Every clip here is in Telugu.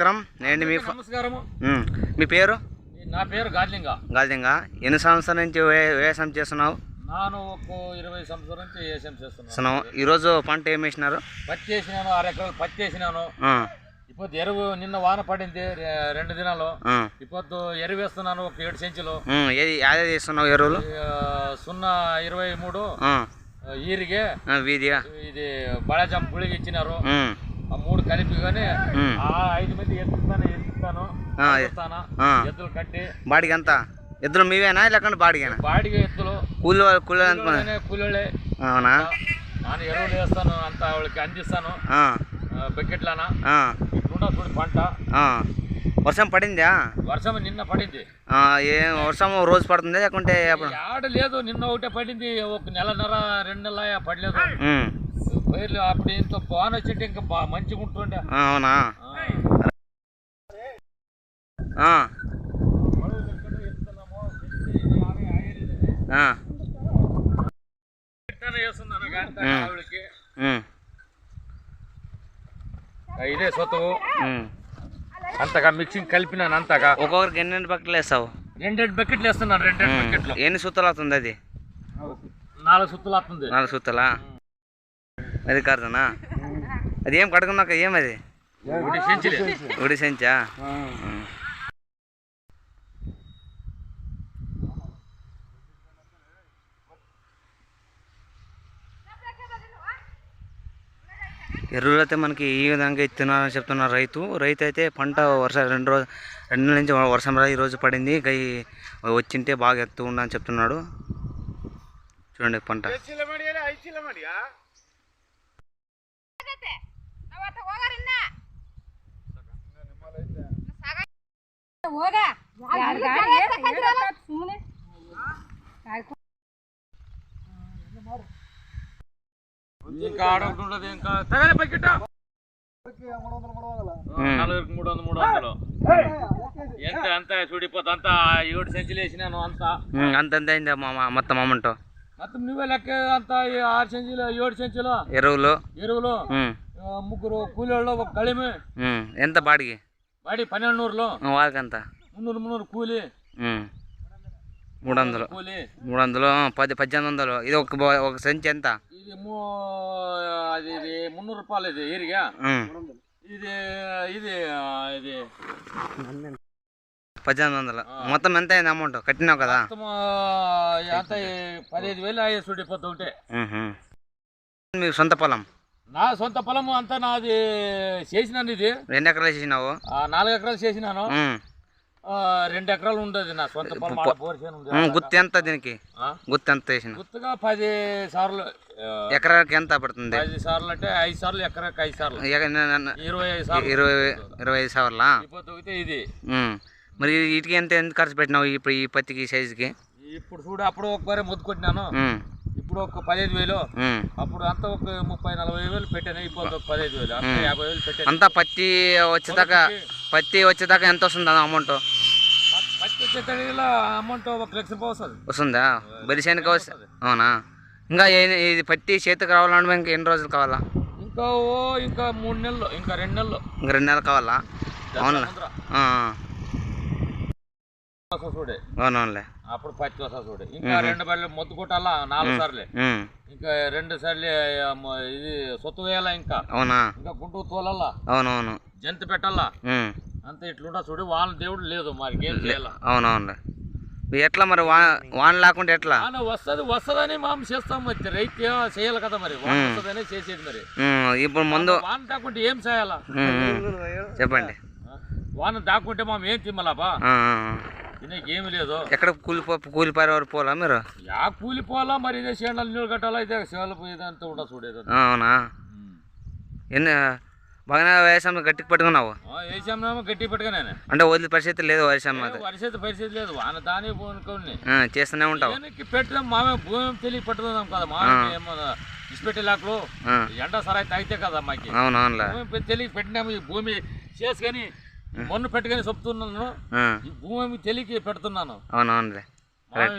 నమస్కారం. నేను మీ ఉమ్, మీ పేరు? నా పేరు గార్లింగ గాలింగా ఎన్ని సంవత్సరాల నుంచి వ్యవసాయం చేస్తున్నావు? నాను ఒక ఇరవై సంవత్సరం నుంచి ఏసం చేస్తున్నాను. ఈరోజు పంట ఏం వేసినారు? పత్తి వేసినాను ఆరు ఎకరాలు పత్తి వేసినాను. ఇప్పుడు ఎరువు నిన్న వాన పడింది రెండు దినాలు. ఇప్పుడు ఎరువు వేస్తున్నాను ఒక ఏడు సెంచులు. ఏది యాదే చేస్తున్నావు ఎరువులు? సున్నా ఇరవై మూడు ఈరిగే. ఇది బళాజాం గుళికి ఇచ్చినారు. మూడు కలిపి కానీ ఐదు మంది ఎత్తుతాను ఎత్తుతాను. ఎద్దులు కట్టి. బాడికి ఎంత ఇద్దరు మీవేనా లేకుండా బాడిగేనా? బాడిగ ఎత్తులు కూలి కూలి కూలోళ్ళే అవునా? ನಾನು ఎరువులు వేస్తాను అంత వాళ్ళకి అందిస్తాను. బకెట్లాన? ఇట్లుండా చూడు పంట. ఆ. వర్షం పడిందా? వర్షం నిన్న పడింది. ఆ, ఏ వర్షం రోజు పడుతుందా లేకుంటే ఆడ లేదు నిన్న ఒకటే పడింది. ఒక నెలన్నర రెండు నెలల పడలేదు. పైర్లు అప్పుడు ఇంత బాగా వచ్చింటే ఇంకా మంచిగా ఉంటుండే. అవునా? ఇది సొత్తు. అంతగా మిక్సింగ్ కలిపినాను అంతగా. ఒక్కొక్కరికి ఎన్ని బకెట్లు వేస్తావు? రెండెండు బకెట్లు వేస్తున్నాను ఉమ్. బకెట్లు. ఎన్ని సుత్తలు అవుతుంది అది? నాలుగు సుత్తులు వస్తుంది. నాలుగు సుత్తలా? అది కారుదనా అది ఏం కడుకున్నాక ఏం అది? ఒకటి ఉడి సెంచా? ఎరువులు అయితే మనకి ఈ విధంగా ఇస్తున్నారని చెప్తున్నారు రైతు. రైతు అయితే పంట వర్ష రెండు రోజు రెండు నెలల నుంచి వర్షం రా ఈరోజు పడింది. గై వచ్చింటే బాగా ఎత్తు ఉండని చెప్తున్నాడు. చూడండి పంట. ಹೋಗ ಸುಮ್ಮನೆ ఇంకా ఆడొకటి ఉండదు ఇంకా తగలే బకెట్ నలుగురికి మూడు వందలు మూడు వందలు ఎంత అంత చూడిపోతే అంత ఏడు సెంచులు వేసినాను అంత ఉమ్, అంత ఎంత అయింది మా మా- మొత్తం అమౌంట్ మొత్తం నువ్వే లెక్క అంత ఆరు సెంచులు ఏడు సెంచులు? ఎరువులు. ఎరువులు. ముగ్గురు కూలీళ్ళు ఒక ఉమ్, ఎంత బాడికి? వాడి పన్నెండు నూరులు. వాళ్ళకంత? మున్నూరు మున్నూరు కూలి. మూడు వందలు. కూలి. మూడు వందలు పది పద్దెనిమిది వందలు. ఇది ఒక ఒక సంచి ఎంత? ఇది అది ఇది మున్నూరు రూపాయలు ఇది ఏరిగా? ఇది ఇది ఇది. పద్దెనిమిది వందలు. మొత్తం ఎంత అయింది అమౌంట్? కట్టినావు కదా? పదిహేను వేలు అయ్యే చూడిపోతూ ఉంటే. మీ సొంత పొలం? నా సొంత పొలము అంతా నాది చేసినాను ఇది. రెండు ఎకరాలు చేసినావు? నాలుగు ఎకరాలు చేసినాను. రెండు ఎకరాలు ఉండదు నా సొంత పొలం గుత్తి ఎంత దీనికి? ఆ? గుత్తి ఎంత వేసిన గుర్తుగా పది సార్లు ఎకరాకి ఎంత పడుతుంది? పది సార్లు అంటే ఐదు సార్లు ఎకరాకి ఐదు సార్లు. ఇరవై ఐదు సార్లు ఇరవై ఇరవై ఐదు అయితే ఇది. మరి వీటికి ఎంత ఎంత ఖర్చు పెట్టినావు ఇప్పుడు ఈ పత్తికి సైజుకి? ఇప్పుడు చూడు అప్పుడు ఒకసారి ముద్దు కొట్టినాను. ఇప్పుడు ఒక పదిహేను వేలు. అప్పుడు అంతా ఒక ముప్పై నలభై వేలు పెట్టాను. ఇప్పుడు ఒక పదిహేను వేలు. యాభై వేలు పెట్టాను. అంతా పత్తి వచ్చేదాకా పత్తి వచ్చేదాకా ఎంత వస్తుంది అమౌంట్? పత్తి వచ్చేటడిలో అమౌంట్ ఒక లక్ష రూపాయలు వస్తుంది. వస్తుందా? బలిసేనికి వస్తా అవునా? ఇంకా ఇది పత్తి చేతికి రావాలంటే ఇంకా ఎన్ని రోజులు కావాలా? ఇంకా ఓ ఇంకా మూడు నెలలు ఇంకా రెండు నెలలు. ఇంకా రెండు నెలలు కావాలా? వస్తా చూడే. అవునవునులే. అప్పుడు పత్తి వస్తా చూడే. ఇంకా రెండు బళ్ళు మొద్దు కొట్టాలా? నాలుగు సార్లే. ఇంకా రెండు సార్లు ఇది సొత్తు వేయాలా ఇంకా? అవునా? ఇంకా గుంటూ తోలల్లా? అవునవును. జంతు పెట్టాలా అంత ఇట్లుంటా చూడు. వాళ్ళ దేవుడు లేదు మరి ఏం చేయాలా? అవునవునులే. మరి ఎట్లా మరి? వాన లేకుండా ఎట్లా? వస్తుంది వస్తుందని మనం చేస్తాం మరి. రైతు చేయాలి కదా మరి. వాన వస్తుందనే చేసేది మరి. ఇప్పుడు ముందు వాన దాక్కుంటే ఏం చేయాలా? చెప్పండి? వాన దాక్కుంటే మనం ఏం తిమ్మలాపా. దీనికి ఏమి లేదు. ఎక్కడ కూలిపో కూలిపారే వారు పోలా మీరు? యా కూలిపోవాలా మరి ఇదే చేనులు నీళ్ళు కట్టాలా ఇదే చేనులు పోయేదంతా కూడా చూడేది అవునా? ఎన్ని బాగానే వ్యవసాయం గట్టికి పట్టుకున్నావు. వేసాము గట్టి పెట్టుకునే అంటే వదిలే పరిస్థితి లేదు అది పరిస్థితి పరిస్థితి లేదు. వాన దాని పోనుకోండి. చేస్తూనే ఉంటావు. పెట్టడం మామే భూమి తెలియ పెట్టుకుందాం కదా మామే ఏమో ఇచ్చిపెట్టేలాకు ఆ, ఎండ సరాయి తాగితే కదా మాకి. అవునవునులే. తెలియ పెట్టినాము ఈ భూమి. చేసుకొని మొన్ను పెట్టుకొని చెప్తున్నాను. భూమి తెలియకి పెడుతున్నాను. అవునవునులే.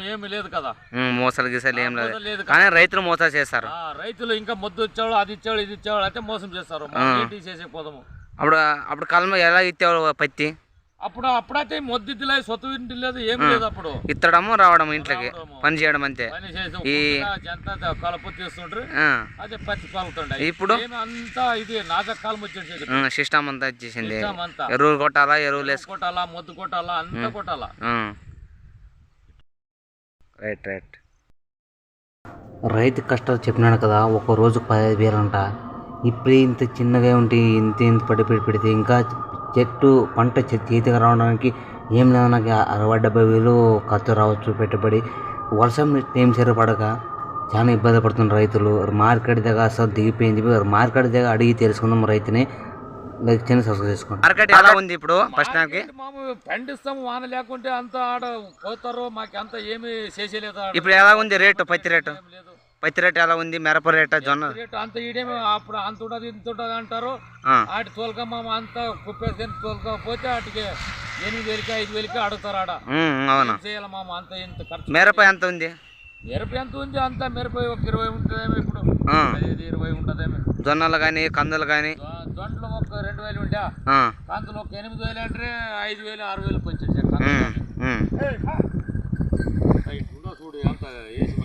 ఏమి లేదు కదా. మోసాలు గీసాలు ఏం లేదు. మోసం లేదు కానీ రైతులు మోసాలు చేస్తారు ఆ, రైతులు ఇంకా మొద్దు ఇచ్చాడు అది ఇచ్చాడు ఇది ఇచ్చాడు అయితే మోసం చేస్తారు. చేసే పోదాము. అప్పుడు అప్పుడు కాలంలో ఎలా ఇచ్చేవాడు పత్తి? అప్పుడు అప్పుడైతే మొద్దు లేదు సొత్తు ఇంటి లేదు ఏం లేదు అప్పుడు. ఇత్తడము రావడం ఇంట్లోకి రావడము. పని చేయడం అంతే. ఈ- జంత కలుపు తీస్తుండ్రు. ఆ, అదే పత్తి పలుకుతుండే ఇప్పుడు? అంతా ఇది నాగకాలం వచ్చేసి సిస్టమ్ అంతా వచ్చేసింది ఎరువులు కొట్టాలా ఎరువులు వేసు కొట్టాలా మొద్దు కొట్టాలా అంతా కొట్టాలా. Right right. రైతు కష్టాలు చెప్పినాడు కదా ఒక రోజు పదిహేను వేలు అంట ఇప్పుడు ఇంత చిన్నగా ఉంటే ఇంత ఇంత పడి పెడి పెడితే ఇంకా చెట్టు పంట చే- చేతికి రావడానికి ఏం లేదు నాకు. అరవై డెబ్బై వేలు ఖర్చు రావచ్చు పెట్టుబడి. వర్షం టైం సరి పడక. చాలా ఇబ్బంది పడుతున్నారు రైతులు. మార్కెట్ దగ్గర అసలు దిగిపోయింది మార్కెట్ దగ్గర అడిగి తెలుసుకుందాం రైతుని. లైక్ చిన్న సబ్స్క్రైబ్ చేసుకోండి. మార్కెట్ ఎలా ఉంది ఇప్పుడు ఫస్ట్ మాము పండిస్తాము వాన లేకుంటే అంత ఆడ పోతారు మాకు అంత ఏమి చేసేలేదు. ఇప్పుడు ఎలా ఉంది రేటు పత్తి రేటు? పత్తి రేటు ఎలా ఉంది? మిరప రేట జొన్న? రేటు అంత ఈడేమి అప్పుడు అంత ఉండదు ఇంత ఉండదు అంటారు. ఆటి తోలుకమ్మ అంత కుప్పేసుకొని తోలుకపోతే వాటికి ఎనిమిది వేలకి ఐదు వేలకి అడుగుతారు ఆడ. అవును. చేయాలి మామ అంత ఇంత ఖర్చు? మిరప ఎంత ఉంది? మిరప ఎంత ఉంది? అంత మిరప ఒక ఇరవై ఉంటుందేమో ఇప్పుడు. ఇరవై ఉంటుందేమో జొన్నలు కానీ కందులు కానీ జొ- జొంట్లు ఒక రెండు వేలు ఆ, కందులు ఒక ఎనిమిది వేలు అంటే ఐదు వేలు ఆరు వేలు కొంచెం ఉమ్, ఉమ్. చూడు ఎంత వేసి